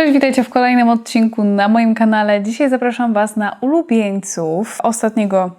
Cześć, witajcie w kolejnym odcinku na moim kanale. Dzisiaj zapraszam Was na ulubieńców ostatniego,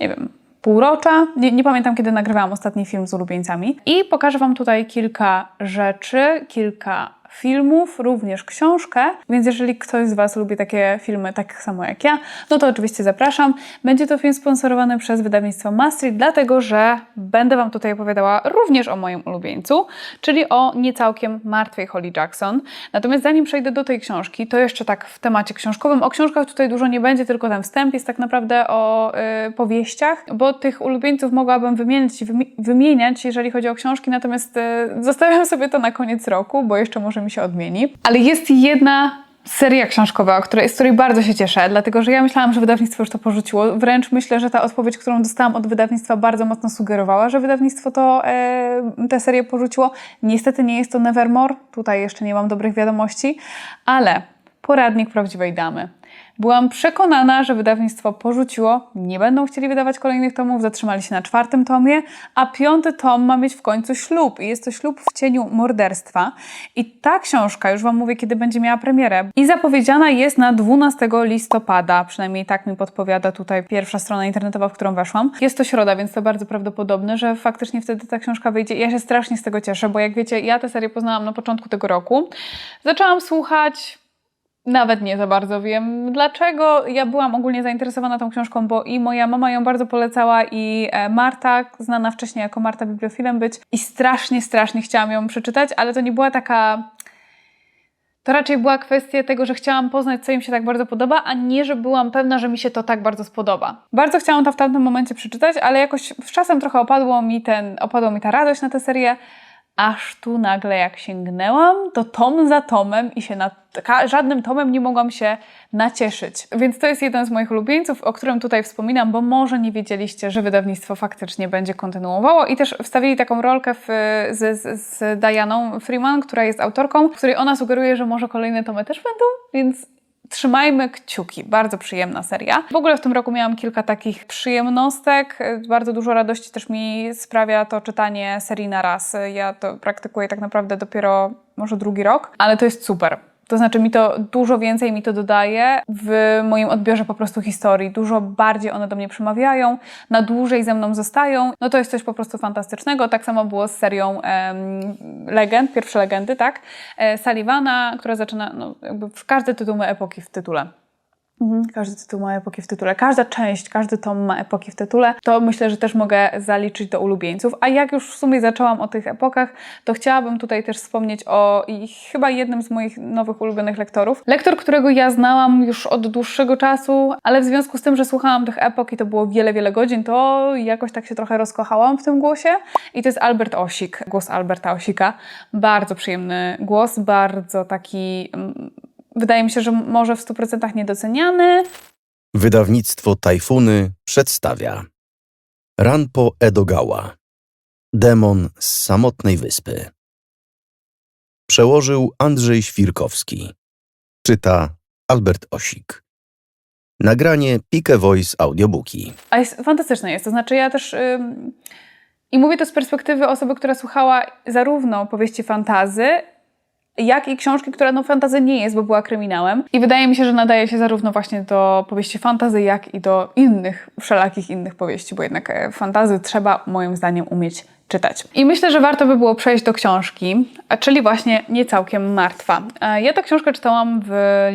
nie wiem, półrocza. Nie, nie pamiętam, kiedy nagrywałam ostatni film z ulubieńcami. I pokażę Wam tutaj kilka rzeczy, kilka filmów, również książkę, więc jeżeli ktoś z Was lubi takie filmy tak samo jak ja, no to oczywiście zapraszam. Będzie to film sponsorowany przez wydawnictwo Maastricht, dlatego że będę Wam tutaj opowiadała również o moim ulubieńcu, czyli o niecałkiem martwej Holly Jackson. Natomiast zanim przejdę do tej książki, to jeszcze tak w temacie książkowym. O książkach tutaj dużo nie będzie, tylko ten wstęp jest tak naprawdę o y, powieściach, bo tych ulubieńców mogłabym wymieniać, wymi wymieniać, jeżeli chodzi o książki, natomiast y, zostawiam sobie to na koniec roku, bo jeszcze może mi się odmieni. Ale jest jedna seria książkowa, której, z której bardzo się cieszę, dlatego że ja myślałam, że wydawnictwo już to porzuciło. Wręcz myślę, że ta odpowiedź, którą dostałam od wydawnictwa, bardzo mocno sugerowała, że wydawnictwo to e, tę serię porzuciło. Niestety nie jest to Nevermore, tutaj jeszcze nie mam dobrych wiadomości, ale poradnik prawdziwej damy. Byłam przekonana, że wydawnictwo porzuciło, nie będą chcieli wydawać kolejnych tomów, zatrzymali się na czwartym tomie, a piąty tom ma mieć w końcu ślub. I jest to ślub w cieniu morderstwa. I ta książka, już Wam mówię, kiedy będzie miała premierę, i zapowiedziana jest na 12 listopada, przynajmniej tak mi podpowiada tutaj pierwsza strona internetowa, w którą weszłam. Jest to środa, więc to bardzo prawdopodobne, że faktycznie wtedy ta książka wyjdzie. Ja się strasznie z tego cieszę, bo jak wiecie, ja tę serię poznałam na początku tego roku. Zaczęłam słuchać nawet nie za bardzo wiem dlaczego. Ja byłam ogólnie zainteresowana tą książką, bo i moja mama ją bardzo polecała, i e, Marta, znana wcześniej jako Marta Bibliofilem być, i strasznie, strasznie chciałam ją przeczytać, ale to nie była taka. To raczej była kwestia tego, że chciałam poznać, co im się tak bardzo podoba, a nie, że byłam pewna, że mi się to tak bardzo spodoba. Bardzo chciałam to w tamtym momencie przeczytać, ale jakoś z czasem trochę opadło mi ten, opadła mi ta radość na tę serię aż tu nagle jak sięgnęłam, to tom za tomem i się nad żadnym tomem nie mogłam się nacieszyć. Więc to jest jeden z moich ulubieńców, o którym tutaj wspominam, bo może nie wiedzieliście, że wydawnictwo faktycznie będzie kontynuowało i też wstawili taką rolkę w, z, z, z Dianą Freeman, która jest autorką, w której ona sugeruje, że może kolejne tomy też będą, więc Trzymajmy kciuki. Bardzo przyjemna seria. W ogóle w tym roku miałam kilka takich przyjemnostek. Bardzo dużo radości też mi sprawia to czytanie serii na raz. Ja to praktykuję tak naprawdę dopiero może drugi rok, ale to jest super. To znaczy mi to dużo więcej mi to dodaje w moim odbiorze po prostu historii. Dużo bardziej one do mnie przemawiają, na dłużej ze mną zostają. No to jest coś po prostu fantastycznego. Tak samo było z serią em, legend, pierwsze legendy, tak? E, Sullivana, która zaczyna, no jakby każdy tytuł ma epoki w tytule. Mhm. Każdy tytuł ma epoki w tytule. Każda część, każdy tom ma epoki w tytule. To myślę, że też mogę zaliczyć do ulubieńców. A jak już w sumie zaczęłam o tych epokach, to chciałabym tutaj też wspomnieć o i chyba jednym z moich nowych ulubionych lektorów. Lektor, którego ja znałam już od dłuższego czasu, ale w związku z tym, że słuchałam tych epok i to było wiele, wiele godzin, to jakoś tak się trochę rozkochałam w tym głosie. I to jest Albert Osik, głos Alberta Osika. Bardzo przyjemny głos, bardzo taki mm, wydaje mi się, że może w 100% niedoceniany. Wydawnictwo Tajfuny przedstawia. Ranpo Edogawa. Demon z samotnej wyspy. Przełożył Andrzej Świrkowski. Czyta Albert Osik. Nagranie Pike Voice Audiobooki. A jest, fantastyczne jest, to znaczy ja też... Ym... I mówię to z perspektywy osoby, która słuchała zarówno powieści fantazy, jak i książki, która no fantazy nie jest, bo była kryminałem. I wydaje mi się, że nadaje się zarówno właśnie do powieści fantazy, jak i do innych, wszelakich innych powieści, bo jednak e, fantazy trzeba moim zdaniem umieć czytać. I myślę, że warto by było przejść do książki, czyli właśnie Nie całkiem martwa. E, ja tę książkę czytałam w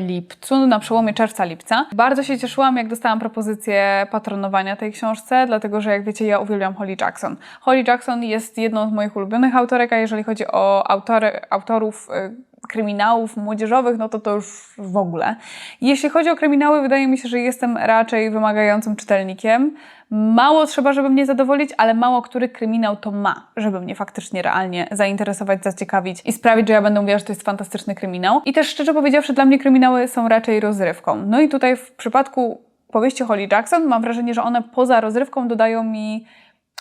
lipcu, na przełomie czerwca-lipca. Bardzo się cieszyłam, jak dostałam propozycję patronowania tej książce, dlatego że jak wiecie, ja uwielbiam Holly Jackson. Holly Jackson jest jedną z moich ulubionych autorek, a jeżeli chodzi o autory, autorów e, kryminałów młodzieżowych, no to to już w ogóle. Jeśli chodzi o kryminały, wydaje mi się, że jestem raczej wymagającym czytelnikiem. Mało trzeba, żeby mnie zadowolić, ale mało który kryminał to ma, żeby mnie faktycznie realnie zainteresować, zaciekawić i sprawić, że ja będę mówiła, że to jest fantastyczny kryminał. I też szczerze powiedziawszy, dla mnie kryminały są raczej rozrywką. No i tutaj w przypadku powieści Holly Jackson mam wrażenie, że one poza rozrywką dodają mi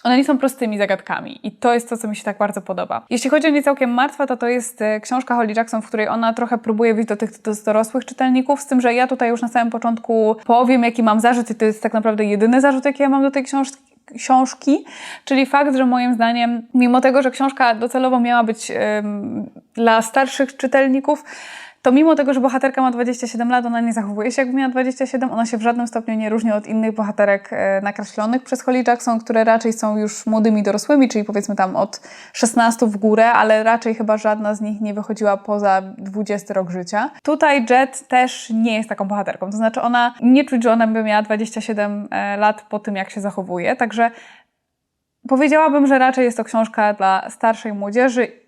one nie są prostymi zagadkami i to jest to, co mi się tak bardzo podoba. Jeśli chodzi o Nie całkiem martwa, to to jest e, książka Holly Jackson, w której ona trochę próbuje wyjść do tych do dorosłych czytelników, z tym, że ja tutaj już na samym początku powiem, jaki mam zarzut i to jest tak naprawdę jedyny zarzut, jaki ja mam do tej książki, książki, czyli fakt, że moim zdaniem, mimo tego, że książka docelowo miała być dla starszych czytelników, to mimo tego, że bohaterka ma 27 lat, ona nie zachowuje się jakby miała 27, ona się w żadnym stopniu nie różni od innych bohaterek e, nakreślonych przez Holly Jackson, które raczej są już młodymi dorosłymi, czyli powiedzmy tam od 16 w górę, ale raczej chyba żadna z nich nie wychodziła poza 20 rok życia. Tutaj Jet też nie jest taką bohaterką, to znaczy ona nie czuć, że ona by miała 27 e, lat po tym, jak się zachowuje, także powiedziałabym, że raczej jest to książka dla starszej młodzieży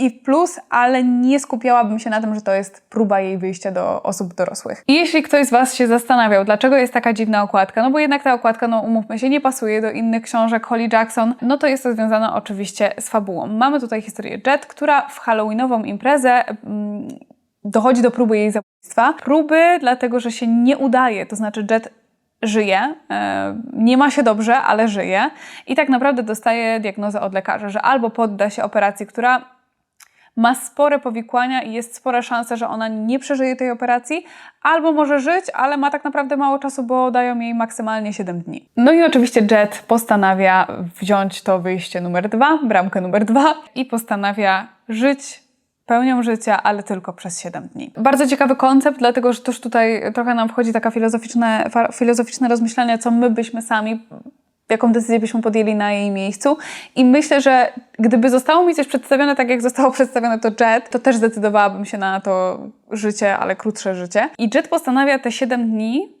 i w plus, ale nie skupiałabym się na tym, że to jest próba jej wyjścia do osób dorosłych. I jeśli ktoś z Was się zastanawiał, dlaczego jest taka dziwna okładka, no bo jednak ta okładka, no umówmy się, nie pasuje do innych książek Holly Jackson, no to jest to związane oczywiście z fabułą. Mamy tutaj historię Jet, która w halloweenową imprezę mm, dochodzi do próby jej zabójstwa. Próby dlatego, że się nie udaje, to znaczy Jet żyje, e, nie ma się dobrze, ale żyje i tak naprawdę dostaje diagnozę od lekarza, że albo podda się operacji, która ma spore powikłania i jest spora szansa, że ona nie przeżyje tej operacji, albo może żyć, ale ma tak naprawdę mało czasu, bo dają jej maksymalnie 7 dni. No i oczywiście Jet postanawia wziąć to wyjście numer dwa, bramkę numer dwa i postanawia żyć pełnią życia, ale tylko przez 7 dni. Bardzo ciekawy koncept, dlatego że też tutaj trochę nam wchodzi taka filozoficzne, filozoficzne rozmyślanie, co my byśmy sami jaką decyzję byśmy podjęli na jej miejscu. I myślę, że gdyby zostało mi coś przedstawione tak, jak zostało przedstawione to Jet, to też zdecydowałabym się na to życie, ale krótsze życie. I Jet postanawia te 7 dni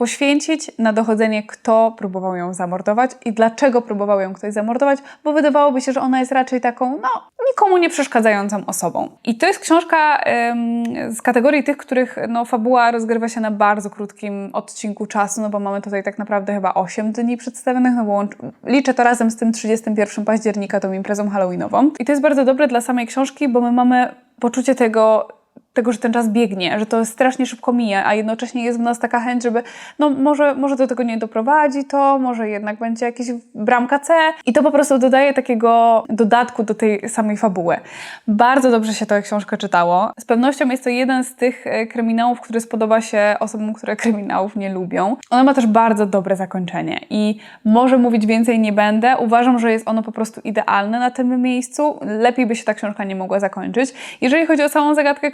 poświęcić na dochodzenie, kto próbował ją zamordować i dlaczego próbował ją ktoś zamordować, bo wydawałoby się, że ona jest raczej taką, no, nikomu nie przeszkadzającą osobą. I to jest książka em, z kategorii tych, których no, fabuła rozgrywa się na bardzo krótkim odcinku czasu, no bo mamy tutaj tak naprawdę chyba 8 dni przedstawionych, no bo liczę to razem z tym 31 października, tą imprezą halloweenową. I to jest bardzo dobre dla samej książki, bo my mamy poczucie tego, tego, że ten czas biegnie, że to strasznie szybko mija, a jednocześnie jest w nas taka chęć, żeby no może, może do tego nie doprowadzi to, może jednak będzie jakaś bramka C i to po prostu dodaje takiego dodatku do tej samej fabuły. Bardzo dobrze się tę książkę czytało. Z pewnością jest to jeden z tych e, kryminałów, który spodoba się osobom, które kryminałów nie lubią. Ona ma też bardzo dobre zakończenie i może mówić więcej nie będę. Uważam, że jest ono po prostu idealne na tym miejscu. Lepiej by się ta książka nie mogła zakończyć. Jeżeli chodzi o samą zagadkę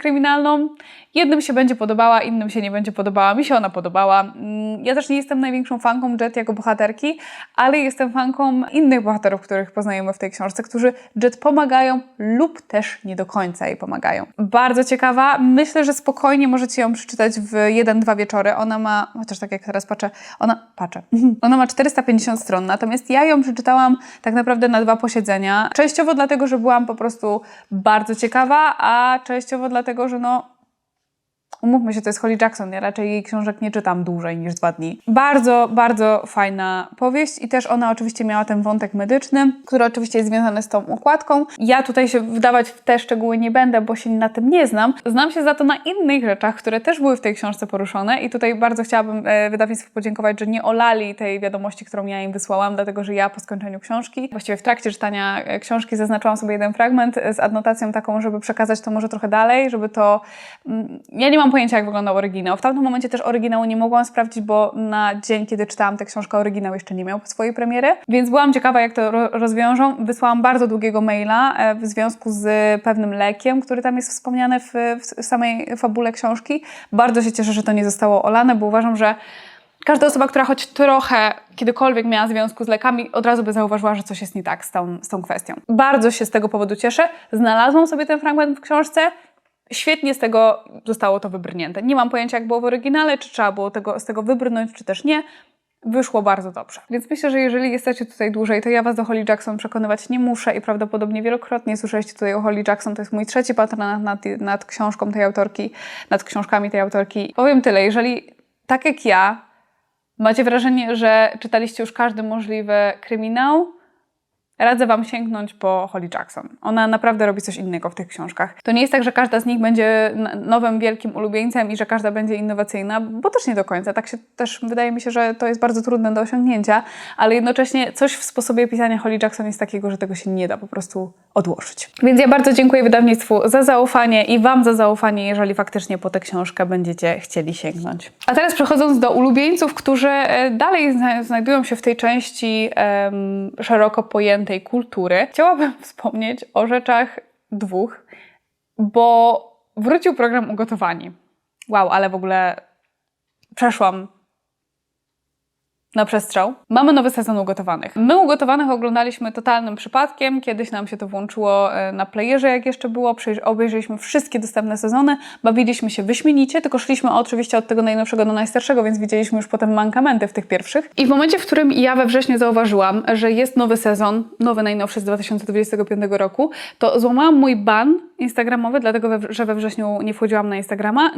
jednym się będzie podobała, innym się nie będzie podobała. Mi się ona podobała. Mm, Ja też nie jestem największą fanką Jet jako bohaterki, ale jestem fanką innych bohaterów, których poznajemy w tej książce, którzy Jet pomagają lub też nie do końca jej pomagają. Bardzo ciekawa. Myślę, że spokojnie możecie ją przeczytać w jeden, dwa wieczory. Ona ma, chociaż tak jak teraz patrzę, ona, patrzę, ona ma 450 stron, natomiast ja ją przeczytałam tak naprawdę na dwa posiedzenia. Częściowo dlatego, że byłam po prostu bardzo ciekawa, a częściowo dlatego, że no Umówmy się, to jest Holly Jackson, ja raczej jej książek nie czytam dłużej niż dwa dni. Bardzo, bardzo fajna powieść i też ona oczywiście miała ten wątek medyczny, który oczywiście jest związany z tą układką. Ja tutaj się wdawać w te szczegóły nie będę, bo się na tym nie znam. Znam się za to na innych rzeczach, które też były w tej książce poruszone i tutaj bardzo chciałabym e, wydawnictwu podziękować, że nie olali tej wiadomości, którą ja im wysłałam, dlatego że ja po skończeniu książki, właściwie w trakcie czytania e, książki zaznaczyłam sobie jeden fragment e, z adnotacją taką, żeby przekazać to może trochę dalej, żeby to... mm, Ja nie mam pojęcia, jak wyglądał oryginał. W tamtym momencie też oryginału nie mogłam sprawdzić, bo na dzień, kiedy czytałam tę książkę, oryginał jeszcze nie miał swojej premiery, więc byłam ciekawa, jak to ro- rozwiążą. Wysłałam bardzo długiego maila e, w związku z pewnym lekiem, który tam jest wspomniany w, w samej fabule książki. Bardzo się cieszę, że to nie zostało olane, bo uważam, że każda osoba, która choć trochę kiedykolwiek miała związku z lekami, od razu by zauważyła, że coś jest nie tak z tą, z tą kwestią. Bardzo się z tego powodu cieszę. Znalazłam sobie ten fragment w książce. Świetnie z tego zostało to wybrnięte. Nie mam pojęcia, jak było w oryginale, czy trzeba było tego, z tego wybrnąć, czy też nie. Wyszło bardzo dobrze. Więc myślę, że jeżeli jesteście tutaj dłużej, to ja Was do Holly Jackson przekonywać nie muszę i prawdopodobnie wielokrotnie słyszeliście tutaj o Holly Jackson. To jest mój trzeci patronat nad, nad książką tej autorki, nad książkami tej autorki. Powiem tyle, jeżeli tak jak ja macie wrażenie, że czytaliście już każdy możliwy kryminał, Radzę Wam sięgnąć po Holly Jackson. Ona naprawdę robi coś innego w tych książkach. To nie jest tak, że każda z nich będzie nowym wielkim ulubieńcem i że każda będzie innowacyjna, bo też nie do końca. Tak się też wydaje mi się, że to jest bardzo trudne do osiągnięcia, ale jednocześnie coś w sposobie pisania Holly Jackson jest takiego, że tego się nie da po prostu odłożyć. Więc ja bardzo dziękuję wydawnictwu za zaufanie i Wam za zaufanie, jeżeli faktycznie po tę książkę będziecie chcieli sięgnąć. A teraz przechodząc do ulubieńców, którzy e, dalej zna- znajdują się w tej części szeroko pojętej kultury, chciałabym wspomnieć o rzeczach dwóch, bo wrócił program Ugotowani. Wow, ale w ogóle przeszłam na przestrzał. Mamy nowy sezon Ugotowanych. My Ugotowanych oglądaliśmy totalnym przypadkiem. Kiedyś nam się to włączyło e, na playerze, jak jeszcze było. Obejrzeliśmy wszystkie dostępne sezony. Bawiliśmy się wyśmienicie, tylko szliśmy oczywiście od tego najnowszego do najstarszego, więc widzieliśmy już potem mankamenty w tych pierwszych. I w momencie, w którym ja we wrześniu zauważyłam, że jest nowy sezon, nowy najnowszy z 2025 roku, to złamałam mój ban instagramowy, dlatego, że we wrześniu nie wchodziłam na Instagrama.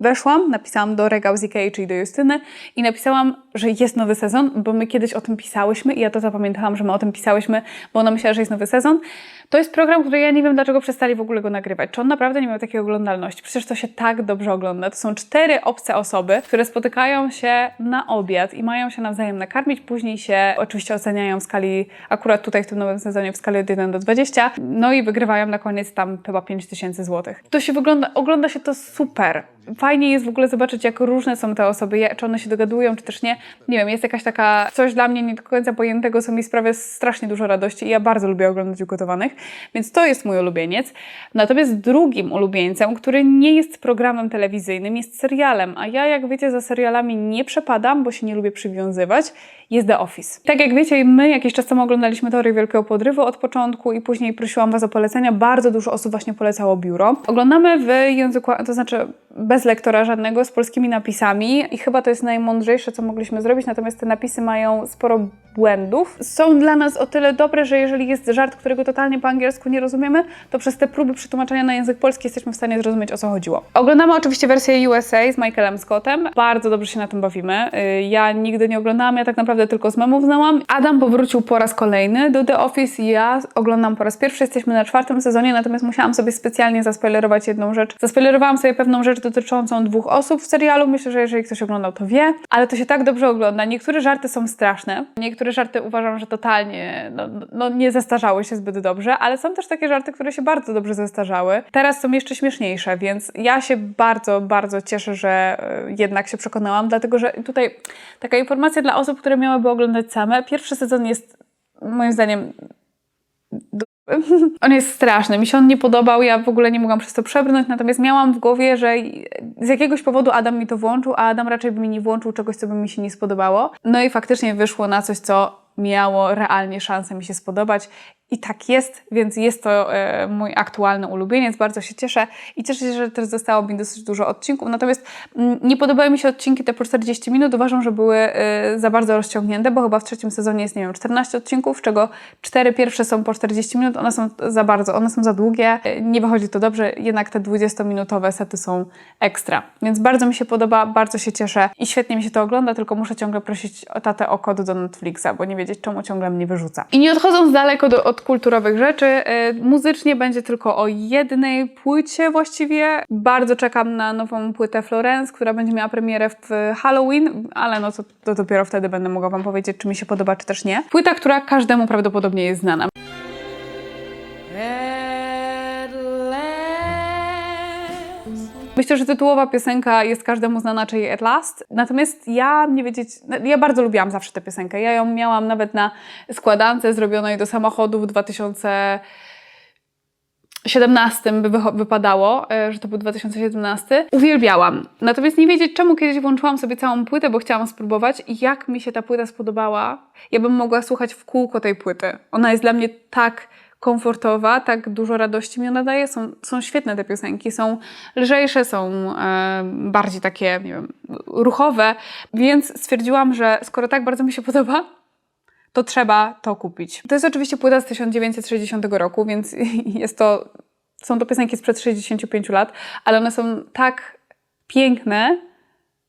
Weszłam, napisałam do Regał z Ikei, czyli do Justyny i napisałam, że jest nowy sezon, bo my kiedyś o tym pisałyśmy i ja to zapamiętałam, że my o tym pisałyśmy, bo ona myślała, że jest nowy sezon. To jest program, który ja nie wiem, dlaczego przestali w ogóle go nagrywać. Czy on naprawdę nie miał takiej oglądalności? Przecież to się tak dobrze ogląda. To są cztery obce osoby, które spotykają się na obiad i mają się nawzajem nakarmić, później się oczywiście oceniają w skali, akurat tutaj w tym nowym sezonie w skali od 1 do 20, no i wygrywają na koniec tam chyba 5 tysięcy złotych. To się wygląda, ogląda się to super. Fajnie jest w ogóle zobaczyć, jak różne są te osoby, czy one się dogadują, czy też nie. Nie wiem, jest jakaś taka, coś dla mnie nie do końca pojętego, co mi sprawia strasznie dużo radości i ja bardzo lubię oglądać ugotowanych, więc to jest mój ulubieniec. Natomiast drugim ulubieńcem, który nie jest programem telewizyjnym, jest serialem, a ja, jak wiecie, za serialami nie przepadam, bo się nie lubię przywiązywać, jest The Office. Tak jak wiecie, my jakiś czas temu oglądaliśmy Teorię Wielkiego Podrywu od początku i później prosiłam Was o polecenia. Bardzo dużo osób właśnie polecało biuro. Oglądamy w języku, to znaczy bez lektora żadnego, z polskimi napisami i chyba to jest najmądrzejsze, co mogliśmy zrobić, natomiast te napisy mają sporo błędów. Są dla nas o tyle dobre, że jeżeli jest żart, którego totalnie po angielsku nie rozumiemy, to przez te próby przetłumaczenia na język polski jesteśmy w stanie zrozumieć, o co chodziło. Oglądamy oczywiście wersję USA z Michaelem Scottem. Bardzo dobrze się na tym bawimy. Y, Ja nigdy nie oglądałam, ja tak naprawdę tylko z memów znałam. Adam powrócił po raz kolejny do The Office i ja oglądam po raz pierwszy. Jesteśmy na czwartym sezonie, natomiast musiałam sobie specjalnie zaspoilerować jedną rzecz. Zaspoilerowałam sobie pewną rzecz dotyczącą dwóch osób w serialu. Myślę, że jeżeli ktoś oglądał, to wie. Ale to się tak dobrze ogląda. Niektóre żarty są straszne. Niektóre żarty uważam, że totalnie no, no, nie zestarzały się zbyt dobrze, ale są też takie żarty, które się bardzo dobrze zestarzały. Teraz są jeszcze śmieszniejsze, więc ja się bardzo, bardzo cieszę, że e, jednak się przekonałam, dlatego że tutaj taka informacja dla osób, które miałyby oglądać same. Pierwszy sezon jest moim zdaniem on jest straszny, mi się on nie podobał, ja w ogóle nie mogłam przez to przebrnąć, natomiast miałam w głowie, że z jakiegoś powodu Adam mi to włączył, a Adam raczej by mi nie włączył czegoś, co by mi się nie spodobało. No i faktycznie wyszło na coś, co miało realnie szansę mi się spodobać. I tak jest, więc jest to e, mój aktualny ulubieniec, bardzo się cieszę i cieszę się, że też zostało mi dosyć dużo odcinków. Natomiast mm, nie podobały mi się odcinki te po 40 minut, uważam, że były e, za bardzo rozciągnięte, bo chyba w trzecim sezonie jest, nie wiem, 14 odcinków, z czego cztery pierwsze są po 40 minut, one są za bardzo, one są za długie, e, nie wychodzi to dobrze, jednak te 20-minutowe sety są ekstra. Więc bardzo mi się podoba, bardzo się cieszę i świetnie mi się to ogląda, tylko muszę ciągle prosić tatę o kod do Netflixa, bo nie wiedzieć, czemu ciągle mnie wyrzuca. I nie odchodząc daleko do, od kulturowych rzeczy, e, muzycznie będzie tylko o jednej płycie właściwie. Bardzo czekam na nową płytę Florence, która będzie miała premierę w Halloween, ale no to, to dopiero wtedy będę mogła Wam powiedzieć, czy mi się podoba, czy też nie. Płyta, która każdemu prawdopodobnie jest znana. Myślę, że tytułowa piosenka jest każdemu znana, czyli At Last. Natomiast ja nie wiedzieć, ja bardzo lubiłam zawsze tę piosenkę. Ja ją miałam nawet na składance zrobionej do samochodu w 2017 by wycho- wypadało, e, że to był 2017. Uwielbiałam. Natomiast nie wiedzieć czemu kiedyś włączyłam sobie całą płytę, bo chciałam spróbować jak mi się ta płyta spodobała. Ja bym mogła słuchać w kółko tej płyty. Ona jest dla mnie tak komfortowa, tak dużo radości mi ona daje. Są, są świetne te piosenki, są lżejsze, są e, bardziej takie, nie wiem, ruchowe, więc stwierdziłam, że skoro tak bardzo mi się podoba, to trzeba to kupić. To jest oczywiście płyta z 1960 roku, więc jest to, są to piosenki sprzed 65 lat, ale one są tak piękne,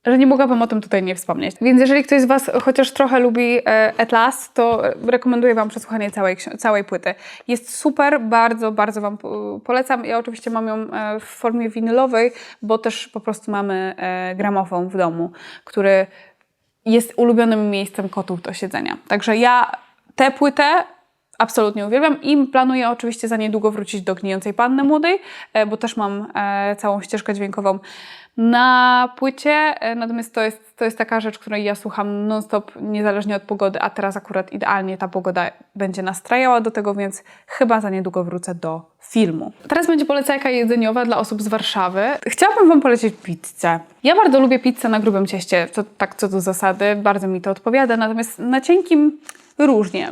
że nie mogłabym o tym tutaj nie wspomnieć. Więc jeżeli ktoś z Was chociaż trochę lubi e, Atlas, to rekomenduję Wam przesłuchanie całej, całej płyty. Jest super, bardzo, bardzo Wam po- polecam. Ja oczywiście mam ją e, w formie winylowej, bo też po prostu mamy e, gramofon w domu, który jest ulubionym miejscem kotów do siedzenia. Także ja tę płytę absolutnie uwielbiam i planuję oczywiście za niedługo wrócić do Gnijącej Panny Młodej, e, bo też mam e, całą ścieżkę dźwiękową na płycie, e, natomiast to jest, to jest taka rzecz, której ja słucham non-stop, niezależnie od pogody, a teraz akurat idealnie ta pogoda będzie nastrajała do tego, więc chyba za niedługo wrócę do filmu. Teraz będzie polecajka jedzeniowa dla osób z Warszawy. Chciałabym Wam polecić pizzę. Ja bardzo lubię pizzę na grubym cieście, to tak co do zasady, bardzo mi to odpowiada, natomiast na cienkim różnie.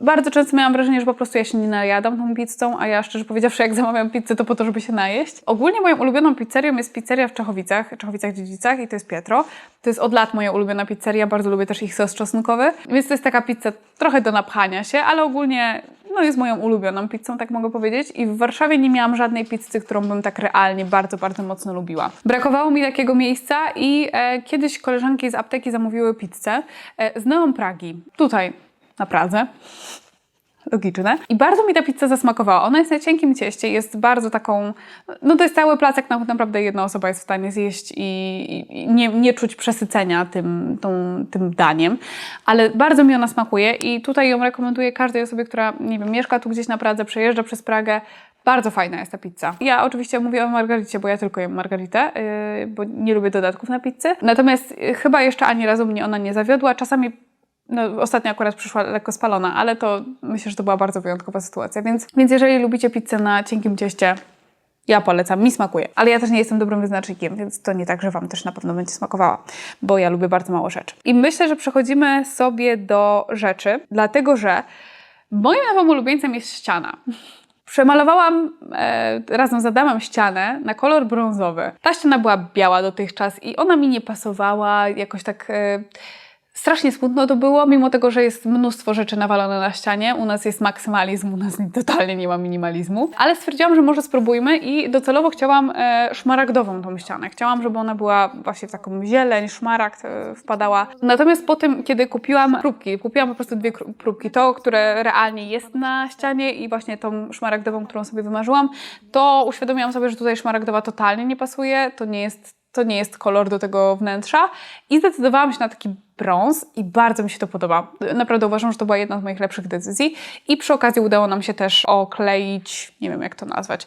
Bardzo często miałam wrażenie, że po prostu ja się nie najadam tą pizzą, a ja szczerze powiedziawszy, jak zamawiam pizzę, to po to, żeby się najeść. Ogólnie moją ulubioną pizzerią jest pizzeria w Czechowicach, Czechowicach-Dziedzicach i to jest Pietro. To jest od lat moja ulubiona pizzeria, bardzo lubię też ich sos czosnkowy, więc to jest taka pizza trochę do napchania się, ale ogólnie no jest moją ulubioną pizzą, tak mogę powiedzieć. I w Warszawie nie miałam żadnej pizzy, którą bym tak realnie bardzo, bardzo mocno lubiła. Brakowało mi takiego miejsca i e, kiedyś koleżanki z apteki zamówiły pizzę e, z Neon Pragi. Tutaj, na Pradze. Logiczne. I bardzo mi ta pizza zasmakowała. Ona jest na cienkim cieście, jest bardzo taką. No to jest cały placek, na- naprawdę jedna osoba jest w stanie zjeść i, nie, nie czuć przesycenia tym, tą, tym daniem. Ale bardzo mi ona smakuje i tutaj ją rekomenduję każdej osobie, która, nie wiem, mieszka tu gdzieś na Pradze, przejeżdża przez Pragę. Bardzo fajna jest ta pizza. Ja oczywiście mówię o margaricie, bo ja tylko jem margaritę, yy, bo nie lubię dodatków na pizzę. Natomiast chyba jeszcze ani razu mnie ona nie zawiodła. Czasami no, ostatnio akurat przyszła lekko spalona, ale to myślę, że to była bardzo wyjątkowa sytuacja. Więc, więc jeżeli lubicie pizzę na cienkim cieście, ja polecam, mi smakuje. Ale ja też nie jestem dobrym wyznacznikiem, więc to nie tak, że Wam też na pewno będzie smakowała, bo ja lubię bardzo mało rzeczy. I myślę, że przechodzimy sobie do rzeczy, dlatego że moim nowym ulubieńcem jest ściana. Przemalowałam e, razem z Adamem ścianę na kolor brązowy. Ta ściana była biała dotychczas i ona mi nie pasowała, jakoś tak e, strasznie smutno to było, mimo tego, że jest mnóstwo rzeczy nawalone na ścianie. U nas jest maksymalizm, u nas totalnie nie ma minimalizmu. Ale stwierdziłam, że może spróbujmy i docelowo chciałam e, szmaragdową tą ścianę. Chciałam, żeby ona była właśnie w taką zieleń, szmaragd e, wpadała. Natomiast po tym, kiedy kupiłam próbki, kupiłam po prostu dwie próbki, to, które realnie jest na ścianie i właśnie tą szmaragdową, którą sobie wymarzyłam, to uświadomiłam sobie, że tutaj szmaragdowa totalnie nie pasuje, to nie jest, to nie jest kolor do tego wnętrza i zdecydowałam się na taki brąz i bardzo mi się to podoba. Naprawdę uważam, że to była jedna z moich lepszych decyzji i przy okazji udało nam się też okleić, nie wiem jak to nazwać,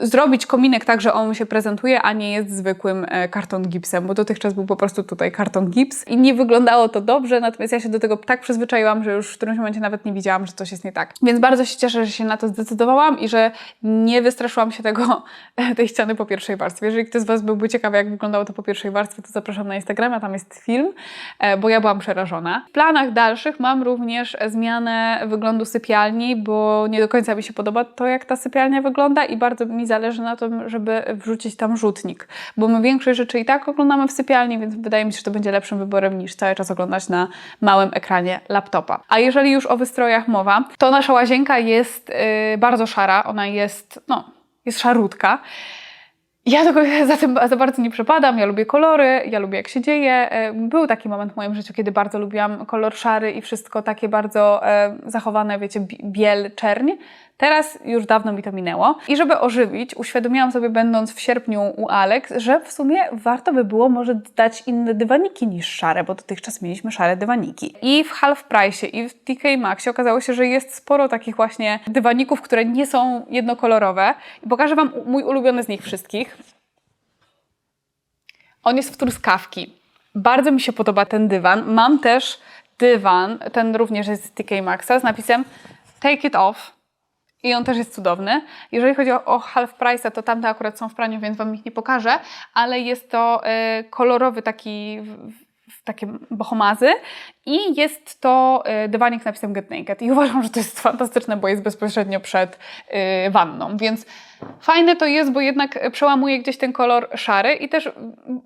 zrobić kominek tak, że on się prezentuje, a nie jest zwykłym e, karton gipsem, bo dotychczas był po prostu tutaj karton gips i nie wyglądało to dobrze, natomiast ja się do tego tak przyzwyczaiłam, że już w którymś momencie nawet nie widziałam, że coś jest nie tak. Więc bardzo się cieszę, że się na to zdecydowałam i że nie wystraszyłam się tego, tej ściany po pierwszej warstwie. Jeżeli ktoś z Was byłby ciekawy, jak wyglądało to po pierwszej warstwie, to zapraszam na Instagrama, tam jest film, bo ja byłam przerażona. W planach dalszych mam również zmianę wyglądu sypialni, bo nie do końca mi się podoba to, jak ta sypialnia wygląda i bardzo mi zależy na tym, żeby wrzucić tam rzutnik, bo my większość rzeczy i tak oglądamy w sypialni, więc wydaje mi się, że to będzie lepszym wyborem niż cały czas oglądać na małym ekranie laptopa. A jeżeli już o wystrojach mowa, to nasza łazienka jest yy, bardzo szara, ona jest, no, jest szarutka. Ja tego za tym za bardzo nie przepadam, ja lubię kolory, ja lubię jak się dzieje. E, Był taki moment w moim życiu, kiedy bardzo lubiłam kolor szary i wszystko takie bardzo e, zachowane, wiecie, bi- biel, czerń. Teraz już dawno mi to minęło. I żeby ożywić, uświadomiłam sobie, będąc w sierpniu u Alex, że w sumie warto by było może dać inne dywaniki niż szare, bo dotychczas mieliśmy szare dywaniki. I w Half Price i w TK Maxie okazało się, że jest sporo takich właśnie dywaników, które nie są jednokolorowe. I pokażę Wam mój ulubiony z nich wszystkich. On jest w truskawki. Bardzo mi się podoba ten dywan. Mam też dywan, ten również jest z TK Maxa z napisem Take it off. I on też jest cudowny. Jeżeli chodzi o, o half price, to tamte akurat są w praniu, więc Wam ich nie pokażę, ale jest to e, kolorowy taki takie bohomazy i jest to e, dywanik z napisem Get Naked. I uważam, że to jest fantastyczne, bo jest bezpośrednio przed e, wanną, więc fajne to jest, bo jednak przełamuje gdzieś ten kolor szary. I też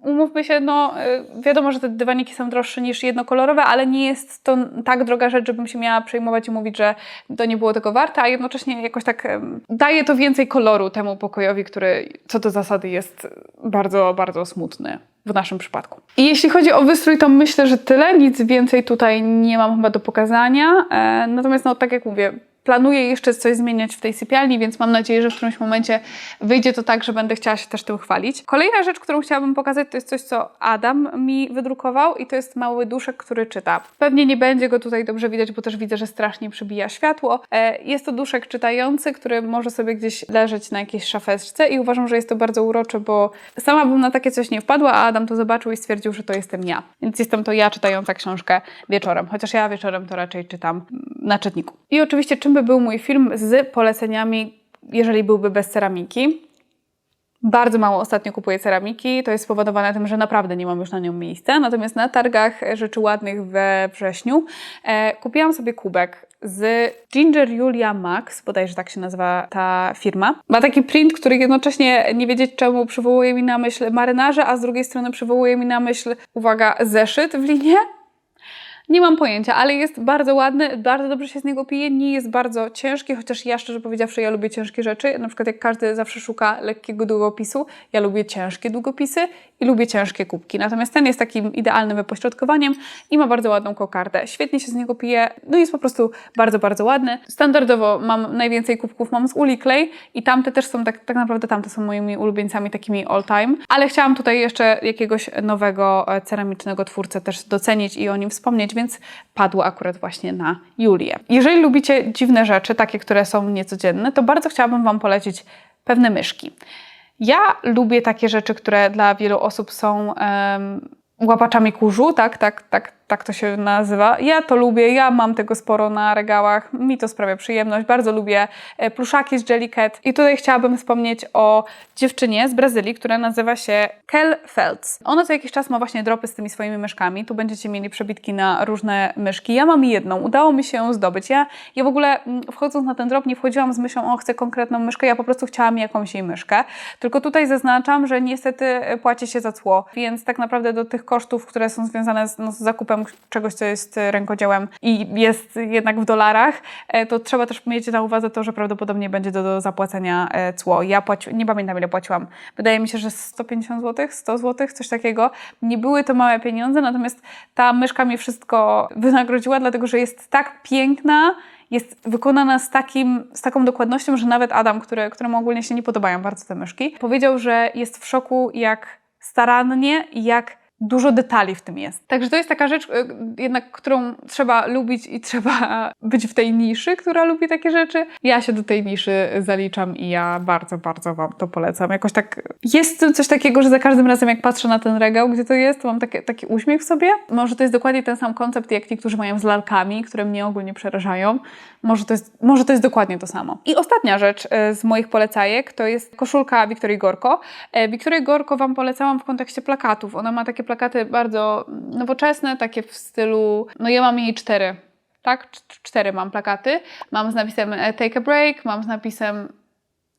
umówmy się, no wiadomo, że te dywaniki są droższe niż jednokolorowe, ale nie jest to tak droga rzecz, żebym się miała przejmować i mówić, że to nie było tego warte, a jednocześnie jakoś tak daje to więcej koloru temu pokojowi, który co do zasady jest bardzo, bardzo smutny w naszym przypadku. I jeśli chodzi o wystrój, to myślę, że tyle. Nic więcej tutaj nie mam chyba do pokazania. E, natomiast, no tak jak mówię, planuję jeszcze coś zmieniać w tej sypialni, więc mam nadzieję, że w którymś momencie wyjdzie to tak, że będę chciała się też tym chwalić. Kolejna rzecz, którą chciałabym pokazać, to jest coś, co Adam mi wydrukował i to jest mały duszek, który czyta. Pewnie nie będzie go tutaj dobrze widać, bo też widzę, że strasznie przybija światło. E, Jest to duszek czytający, który może sobie gdzieś leżeć na jakiejś szafeczce i uważam, że jest to bardzo urocze, bo sama bym na takie coś nie wpadła, a Adam to zobaczył i stwierdził, że to jestem ja. Więc jestem to ja czytająca książkę wieczorem, chociaż ja wieczorem to raczej czytam na czytniku. I oczywiście czym by był mój film z poleceniami, jeżeli byłby bez ceramiki? Bardzo mało ostatnio kupuję ceramiki. To jest spowodowane tym, że naprawdę nie mam już na nią miejsca. Natomiast na targach rzeczy ładnych we wrześniu e, kupiłam sobie kubek z Ginger Julia Max, bodajże tak się nazywa ta firma. Ma taki print, który jednocześnie nie wiedzieć czemu przywołuje mi na myśl marynarze, a z drugiej strony przywołuje mi na myśl, uwaga, zeszyt w linie. Nie mam pojęcia, ale jest bardzo ładny, bardzo dobrze się z niego pije, nie jest bardzo ciężki, chociaż ja szczerze powiedziawszy, ja lubię ciężkie rzeczy. Na przykład jak każdy zawsze szuka lekkiego długopisu, ja lubię ciężkie długopisy i lubię ciężkie kubki. Natomiast ten jest takim idealnym wypośrodkowaniem i ma bardzo ładną kokardę. Świetnie się z niego pije, no jest po prostu bardzo, bardzo ładny. Standardowo mam najwięcej kubków, mam z Uli Clay i tamte też są, tak, tak naprawdę tamte są moimi ulubieńcami takimi all time, ale chciałam tutaj jeszcze jakiegoś nowego e, ceramicznego twórcę też docenić i o nim wspomnieć, więc padło akurat właśnie na Julię. Jeżeli lubicie dziwne rzeczy, takie, które są niecodzienne, to bardzo chciałabym Wam polecić pewne myszki. Ja lubię takie rzeczy, które dla wielu osób są em, łapaczami kurzu, tak, tak, tak, tak to się nazywa. Ja to lubię, ja mam tego sporo na regałach, mi to sprawia przyjemność. Bardzo lubię e, pluszaki z Jellycat. I tutaj chciałabym wspomnieć o dziewczynie z Brazylii, która nazywa się Kel Feltz. Ona co jakiś czas ma właśnie dropy z tymi swoimi myszkami. Tu będziecie mieli przebitki na różne myszki. Ja mam jedną, udało mi się ją zdobyć. Ja, ja w ogóle mm, wchodząc na ten drop nie wchodziłam z myślą, o chcę konkretną myszkę, ja po prostu chciałam jakąś jej myszkę. Tylko tutaj zaznaczam, że niestety e, płaci się za cło, więc tak naprawdę do tych kosztów, które są związane z, no, z zakupem czegoś, co jest e, rękodziełem i jest jednak w dolarach, e, to trzeba też mieć na uwadze to, że prawdopodobnie będzie do, do zapłacenia e, cło. Ja płaci, nie pamiętam ile płaciłam. Wydaje mi się, że 150 zł, 100 zł, coś takiego. Nie były to małe pieniądze, natomiast ta myszka mi wszystko wynagrodziła, dlatego że jest tak piękna, jest wykonana z, takim, z taką dokładnością, że nawet Adam, który, któremu ogólnie się nie podobają bardzo te myszki, powiedział, że jest w szoku, jak starannie i jak dużo detali w tym jest. Także to jest taka rzecz, y, jednak, którą trzeba lubić i trzeba być w tej niszy, która lubi takie rzeczy. Ja się do tej niszy zaliczam i ja bardzo, bardzo Wam to polecam. Jakoś tak jest w tym coś takiego, że za każdym razem jak patrzę na ten regał, gdzie to jest, to mam takie, taki uśmiech w sobie. Może to jest dokładnie ten sam koncept, jak ci, którzy mają z lalkami, które mnie ogólnie przerażają. Może to jest, może to jest dokładnie to samo. I ostatnia rzecz e, z moich polecajek to jest koszulka Wiktorii Gorko. E, Wiktorię Gorko Wam polecałam w kontekście plakatów. Ona ma takie plakaty bardzo nowoczesne, takie w stylu, no ja mam jej cztery, tak? Cz- Cztery mam plakaty. Mam z napisem e, Take a break, mam z napisem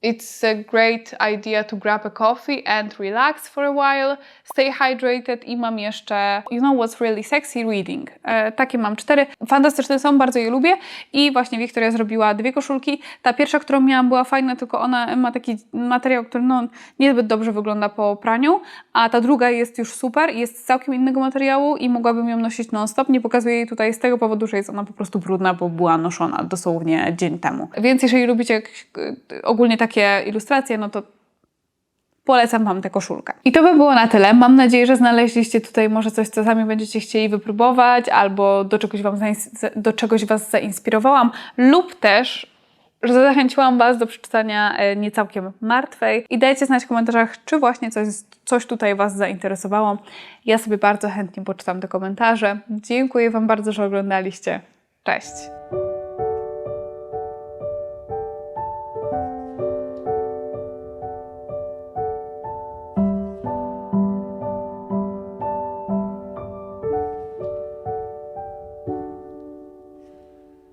It's a great idea to grab a coffee and relax for a while, stay hydrated i mam jeszcze You know what's really sexy reading. E, takie mam cztery. Fantastyczne są, bardzo je lubię i właśnie Wiktoria zrobiła dwie koszulki. Ta pierwsza, którą miałam była fajna, tylko ona ma taki materiał, który no, niezbyt dobrze wygląda po praniu, a ta druga jest już super, jest z całkiem innego materiału i mogłabym ją nosić non-stop. Nie pokazuję jej tutaj z tego powodu, że jest ona po prostu brudna, bo była noszona dosłownie dzień temu. Więc jeżeli lubicie y, ogólnie takie ilustracje, no to polecam Wam tę koszulkę. I to by było na tyle. Mam nadzieję, że znaleźliście tutaj może coś, co sami będziecie chcieli wypróbować, albo do czegoś, wam do czegoś Was zainspirowałam, lub też że zachęciłam Was do przeczytania e, Niecałkiem Martwej i dajcie znać w komentarzach, czy właśnie coś, coś tutaj Was zainteresowało. Ja sobie bardzo chętnie poczytam te komentarze. Dziękuję Wam bardzo, że oglądaliście. Cześć!